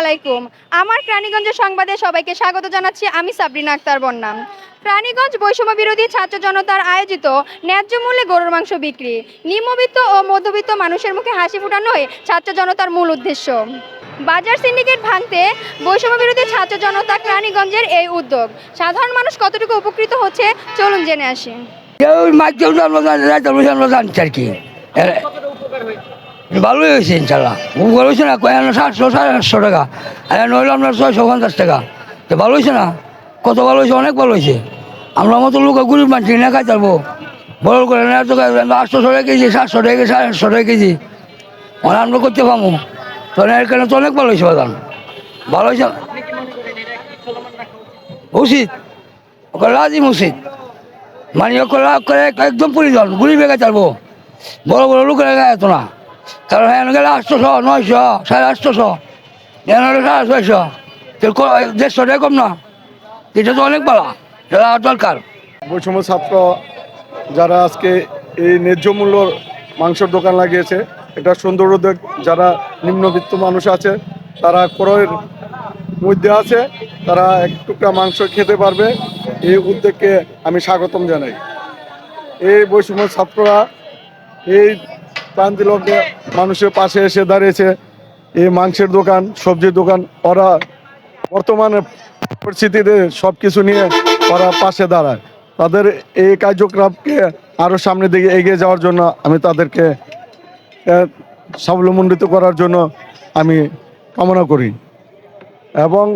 আলাইকুম। আমার প্রাণীগঞ্জের সংবাদে সবাইকে স্বাগত জানাচ্ছি। আমি সাবরিনা আক্তার বন্যাম প্রাণীগঞ্জ বৈষম্য বিরোধী ছাত্র জনতার আয়োজিত ন্যায্য মূল্যে গরুর মাংস বিক্রি। নিম্নবিত্ত ও মধ্যবিত্ত মানুষের মুখে হাসি ফোটানোই ছাত্র জনতার মূল উদ্দেশ্য। বাজার সিন্ডিকেট ভাঙতে বৈষম্য বিরোধী ছাত্র জনতা প্রাণীগঞ্জের এই উদ্যোগ। সাধারণ মানুষ কতটুকু উপকৃত হচ্ছে, চলুন জেনে আসি। আর কি। ভালোই হয়েছে ইনশাল্লাহ। উপকার হয়েছে না, কয় আনা সাতশো, সাড়ে সাতশো টাকা। আর নইলে আপনার ছয়শো পঞ্চাশ টাকা। তো ভালো হয়েছে না? কত ভালো হয়েছে? অনেক ভালো হয়েছে। আমরা মতো লোক গরিব মানুষ না খাই পারব বড় করে না তো আটশো টাকা কেজি, সাতশো টাকা কেজি, সাড়ে সাতশো টাকা কেজি। মানে আমরা করতে পাবো তো এর কারণে তো অনেক ভালো হয়েছে বাগান। ভালো হয়েছে? উচিত ওকে লাজিম উচিত মানে ওকে লাভ করে, একদম প্রয়োজন গুলি বেগে চালবো বড় বড় লোকের গায়ে এত না। কারণ হ্যাঁ গেলে আটশোশো নয়শো, সাড়ে আটশোশো এখানে হলে সাড়ে ছয়শো। তো ক- দেড়শো টাকা কম না। এটা তো অনেক ভালো এটা দরকার। বৈষম্য ছাত্র যারা আজকে এই ন্যায্য মূল্যর মাংসের দোকান লাগিয়েছে, এটা সুন্দর উদ্যোগ যারা নিম্নবিত্ত মানুষ আছে, তারা ক্রয়ের মধ্যে আছে, তারা এক টুকরা মাংস খেতে পারবে। এই উদ্যোগকে আমি স্বাগতম জানাই। এই বৈষম্য ছাত্ররা এই প্রান্তি লগ্নে মানুষের পাশে এসে দাঁড়িয়েছে। এই মাংসের দোকান, সবজির দোকান, ওরা বর্তমানে পরিস্থিতিতে সব কিছু নিয়ে ওরা পাশে দাঁড়ায়। তাদের এই কার্যক্রমকে আরও সামনের দিকে এগিয়ে যাওয়ার জন্য আমি তাদেরকে স্বাবলম্বিত করার জন্য আমি কামনা করি। এবং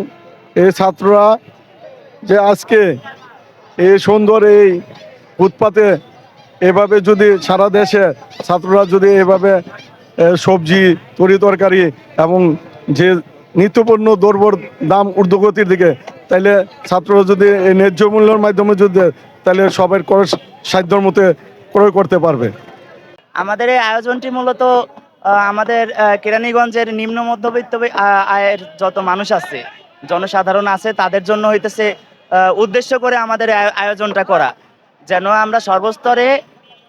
এই ছাত্ররা যে আজকে এই সুন্দর এই ফুটপাতে এভাবে যদি সারা দেশে ছাত্ররা যদি এভাবে সবজি, তরি তরকারি এবং যে নিত্যপণ্য দ্রব্যর দাম ঊর্ধ্বগতির দিকে, তাইলে ছাত্ররা যদি এই ন্যায্য মূল্যের মাধ্যমে যদি তাহলে সবাই করে সাধ্যর মতো ক্রয় করতে পারবে। আমাদের এই আয়োজনটি মূলত আমাদের কেরানীগঞ্জের নিম্ন মধ্যবিত্ত আয়ের যত মানুষ আছে, জনসাধারণ আছে, তাদের জন্য হইতেছে উদ্দেশ্য করে আমাদের আয়োজনটা করা। যেন আমরা সর্বস্তরে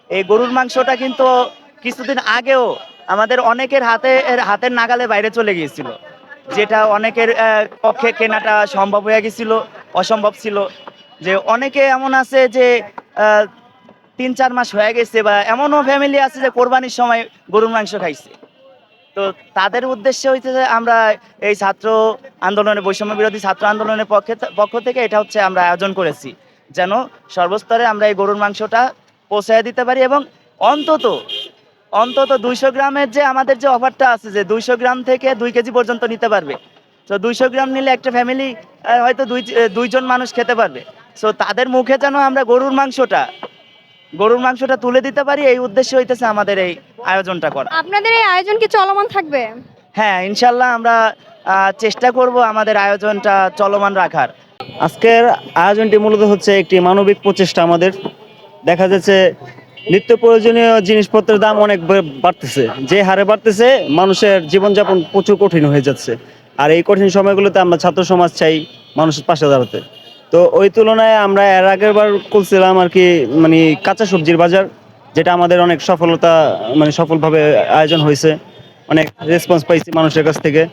এই গরুর মাংসটা কিন্তু কিছুদিন আগেও আমাদের অনেকের হাতে হাতের নাগালে বাইরে চলে গিয়েছিল। যেটা অনেকের পক্ষে কেনাটা সম্ভব হয়ে গেছিল অসম্ভব ছিল। যে অনেকে এমন আছে যে তিন, চার মাস হয়ে গেছে বা এমনও ফ্যামিলি আছে যে কোরবানির সময় গরুর মাংস খাইছে। তো তাদের উদ্দেশ্যে হচ্ছে যে আমরা এই ছাত্র আন্দোলনের বৈষম্য বিরোধী ছাত্র আন্দোলনের পক্ষে, পক্ষ থেকে এটা হচ্ছে আমরা আয়োজন করেছি। যেন সর্বস্তরে আমরা এই গরুর মাংসটা পৌঁছায় দিতে পারি এবং অন্তত অন্তত দুইশো গ্রামের যে আমাদের যে অফারটা আছে যে দুইশো গ্রাম থেকে দুই কেজি পর্যন্ত নিতে পারবে। তো দুইশো গ্রাম নিলে একটা ফ্যামিলি হয়তো দুই দুইজন মানুষ খেতে পারবে। সো তাদের মুখে যেন আমরা গরুর মাংসটা গরুর মাংসটা তুলে দিতে পারি এই উদ্দেশ্য হইতেছে আমাদের এই আয়োজনটা করা। আপনাদের এই আয়োজন কি চলমান থাকবে? হ্যাঁ ইনশাল্লাহ আমরা চেষ্টা করব আমাদের আয়োজনটা চলমান রাখার। আজকের আয়োজনটি মূলত হচ্ছে একটি মানবিক প্রচেষ্টা আমাদের। দেখা যাচ্ছে নিত্য প্রয়োজনীয় জিনিসপত্রের দাম অনেক বাড়তেছে। যে হারে বাড়তেছে, মানুষের জীবনযাপন প্রচুর কঠিন হয়ে যাচ্ছে। আর এই কঠিন সময়গুলোতে আমরা ছাত্র সমাজ চাই মানুষের পাশে দাঁড়াতে। তো ওই তুলনায় আমরা এর আগের বার করছিলাম আর কি মানে কাঁচা সবজির বাজার, যেটা আমাদের অনেক সফলতা মানে সফলভাবে আয়োজন হয়েছে। অনেক রেসপন্স পাইছি মানুষের কাছ থেকে।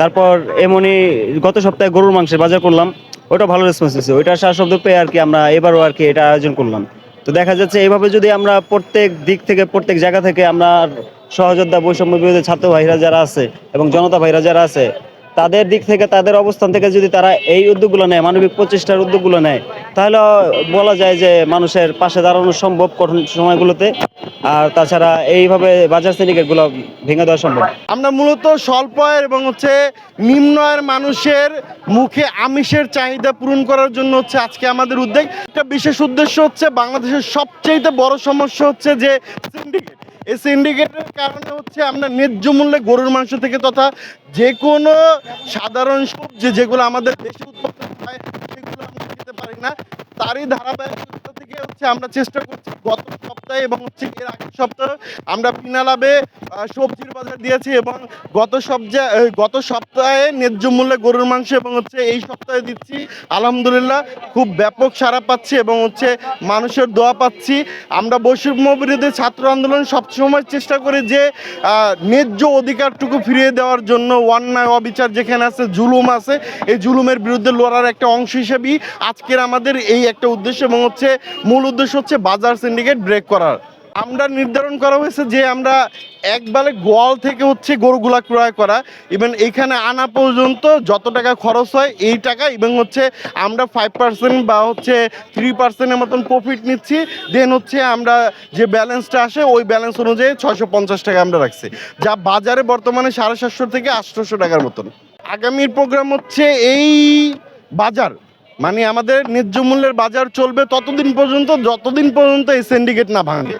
তারপর এমনই গত সপ্তাহে গরুর মাংসের বাজার করলাম। ওটা ভালো রেসপন্স হয়েছে ওইটা সার শব্দ পেয়ে আর কি আমরা এবারও আর কি এটা আয়োজন করলাম। তো দেখা যাচ্ছে এইভাবে যদি আমরা প্রত্যেক দিক থেকে, প্রত্যেক জায়গা থেকে আমরা সহযোদ্ধা, বৈষম্য বিরোধী ছাত্র ভাইরা যারা আছে এবং জনতা ভাইরা যারা আছে তাদের দিক থেকে, তাদের অবস্থান থেকে যদি তারা এই উদ্যোগগুলো নেয়, মানবিক প্রচেষ্টার উদ্যোগগুলো নেয়, তাহলে বলা যায় যে মানুষের পাশে দাঁড়ানো সম্ভব কঠিন সময়গুলোতে। আর তাছাড়া এইভাবে বাজার সিন্ডিকেটগুলো ভেঙে দেওয়া সম্ভব। আমরা মূলত স্বল্প আয়ের এবং হচ্ছে নিম্ন আয়ের মানুষের মুখে আমিষের চাহিদা পূরণ করার জন্য হচ্ছে আজকে আমাদের উদ্যোগ। একটা বিশেষ উদ্দেশ্য হচ্ছে বাংলাদেশের সবচেয়ে বড় সমস্যা হচ্ছে যে সিন্ডিকেট। এই সিন্ডিকেটের কারণে হচ্ছে আমরা ন্যায্য মূল্যে গরুর মাংস থেকে তথা যে কোনো সাধারণ সবজি যেগুলো আমাদের দেশে উৎপাদন হয়, সেগুলো আমরা খেতে পারি না। তারই ধারাবাহিকতা থেকে হচ্ছে আমরা চেষ্টা করছি গত সপ্তাহে এবং হচ্ছে এর আগের সপ্তাহে আমরা বিনা লাভে সবজির বাজার দিয়েছি এবং গত সপ্তাহে গত সপ্তাহে ন্যায্য মূল্যে গরুর মাংস এবং হচ্ছে এই সপ্তাহে দিচ্ছি। আলহামদুলিল্লাহ খুব ব্যাপক সাড়া পাচ্ছি এবং হচ্ছে মানুষের দোয়া পাচ্ছি। আমরা বৈষম্য বিরোধী ছাত্র আন্দোলন সবসময় চেষ্টা করি যে ন্যায্য অধিকারটুকু ফিরিয়ে দেওয়ার জন্য অন্যায়, অবিচার যেখানে আছে, জুলুম আছে, এই জুলুমের বিরুদ্ধে লড়ার একটা অংশ হিসেবেই আজকের আমাদের এই একটা উদ্দেশ্য এবং হচ্ছে মূল উদ্দেশ্য হচ্ছে বাজার সিন্ডিকেট ব্রেক করার। আমরা নির্ধারণ করা হয়েছে যে আমরা একবারে গোয়াল থেকে হচ্ছে গরুগুলা ক্রয় করা। ইভেন এখানে আনা পর্যন্ত যত টাকা খরচ হয় এই টাকা এবং হচ্ছে আমরা ফাইভ পার্সেন্ট বা হচ্ছে থ্রি পার্সেন্টের মতন প্রফিট নিচ্ছি। দেন হচ্ছে আমরা যে ব্যালেন্সটা আসে, ওই ব্যালেন্স অনুযায়ী ছয়শো পঞ্চাশ টাকা আমরা রাখছি। যা বাজারে বর্তমানে সাড়ে সাতশো থেকে আটশোশো টাকার মতন। আগামীর প্রোগ্রাম হচ্ছে এই বাজার। মানে আমাদের ন্যায্য মূল্যের বাজার চলবে ততদিন পর্যন্ত যতদিন পর্যন্ত এই সিন্ডিকেট না ভাঙে